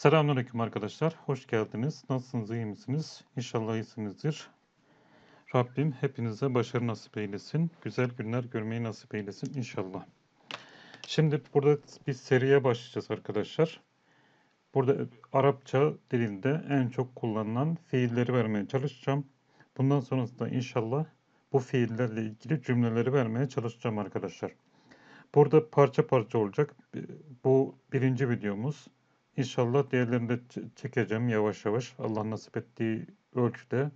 Selamünaleyküm arkadaşlar. Hoş geldiniz. Nasılsınız? iyi misiniz? İnşallah iyisinizdir. Rabbim hepinize başarı nasip eylesin. Güzel günler görmeyi nasip eylesin inşallah. Şimdi burada bir seriye başlayacağız arkadaşlar. Burada Arapça dilinde en çok kullanılan fiilleri vermeye çalışacağım. Bundan sonrasında inşallah bu fiillerle ilgili cümleleri vermeye çalışacağım arkadaşlar. Burada parça parça olacak. Bu birinci videomuz. İnşallah diğerlerini de çekeceğim yavaş yavaş. Allah nasip ettiği ölçüde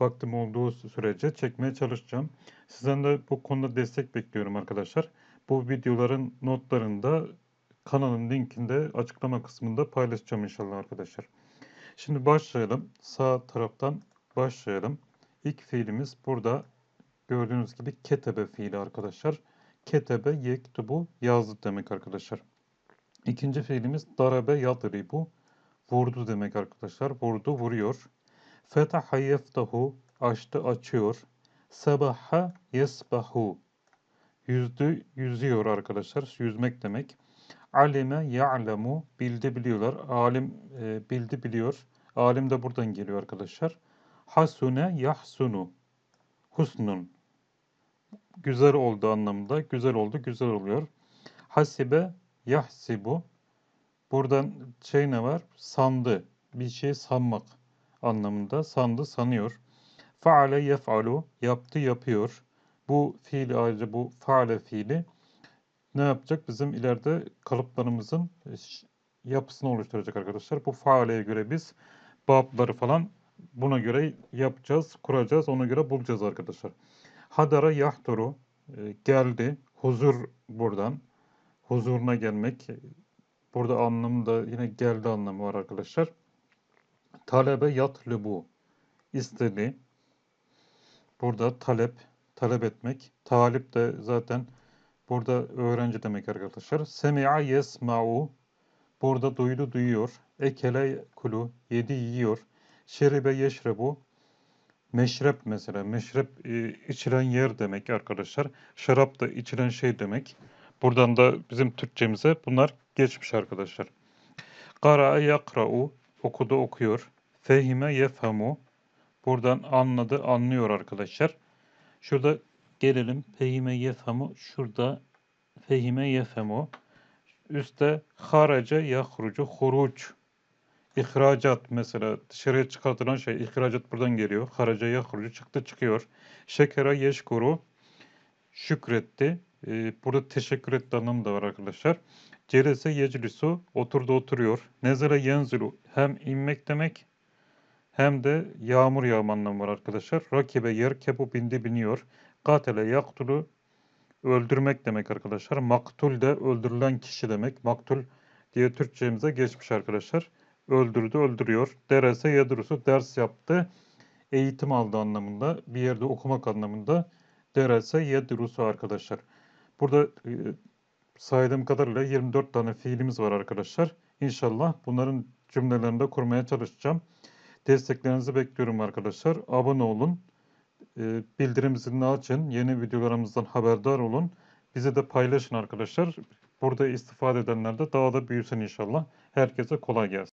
vaktim olduğu sürece çekmeye çalışacağım. Sizden de bu konuda destek bekliyorum arkadaşlar. Bu videoların notlarında kanalın linkinde açıklama kısmında paylaşacağım inşallah arkadaşlar. Şimdi başlayalım. Sağ taraftan başlayalım. İlk fiilimiz burada gördüğünüz gibi ketebe fiili arkadaşlar. Ketebe yektubu yazdı demek arkadaşlar. İkinci fiilimiz darabe yadribu. Vurdu demek arkadaşlar. Vurdu, vuruyor. Fetaha yeftahu. Açtı, açıyor. Sabaha yesbahu. Yüzdü, yüzüyor arkadaşlar. Yüzmek demek. Alime ya'lemu. Bildi, biliyorlar. Alim e, bildi, biliyor. Alim de buradan geliyor arkadaşlar. Hasune yahsunu. Husnun. Güzel oldu anlamında. Güzel oldu, güzel oluyor. Hasibe yahsibu. Buradan şey ne var? Sandı. Bir şey sanmak anlamında. Sandı, sanıyor. Faale yef'alu. Yaptı, yapıyor. Bu fiil ayrıca bu faale fiili ne yapacak? Bizim ileride kalıplarımızın yapısını oluşturacak arkadaşlar. Bu faaleye göre biz babları falan buna göre yapacağız, kuracağız. Ona göre bulacağız arkadaşlar. Hadara yahturu geldi. Huzur buradan huzuruna gelmek. Burada anlamda yine geldi anlamı var arkadaşlar. Talebe yatlubu istedi. Burada talep, talep etmek. Talip de zaten burada öğrenci demek arkadaşlar. Semi'a yesma'u burada duydu duyuyor. Ekele kulu yedi yiyor. Şeribe yeşrebu meşrep mesela. Meşrep e, içilen yer demek arkadaşlar. Şarap da içilen şey demek. Buradan da bizim Türkçemize bunlar geçmiş arkadaşlar. Kara'a yakra'u okudu okuyor. Fehime yefhamu buradan anladı anlıyor arkadaşlar. Şurada gelelim. Fehime yefhamu şurada fehime yefhamu üstte haraca yahrucu huruc İhracat mesela dışarıya çıkartılan şey ihracat buradan geliyor. Haraca yahrucu çıktı çıkıyor. Şekera yeşkuru şükretti. Ee, burada teşekkür etti anlamı da var arkadaşlar. Celese yeclisu oturdu oturuyor. Nezele yenzulu hem inmek demek hem de yağmur yağma anlamı var arkadaşlar. Rakibe yerkebu bindi biniyor. Katele yaktulu öldürmek demek arkadaşlar. Maktul de öldürülen kişi demek. Maktul diye Türkçemize geçmiş arkadaşlar. Öldürdü, öldürüyor. Derese yedrusu ders yaptı. Eğitim aldı anlamında. Bir yerde okumak anlamında. Derese yedrusu arkadaşlar. Burada e, saydığım kadarıyla 24 tane fiilimiz var arkadaşlar. İnşallah bunların cümlelerini de kurmaya çalışacağım. Desteklerinizi bekliyorum arkadaşlar. Abone olun. E, bildirim zilini açın. Yeni videolarımızdan haberdar olun. Bizi de paylaşın arkadaşlar. Burada istifade edenler de daha da büyüsün inşallah. Herkese kolay gelsin.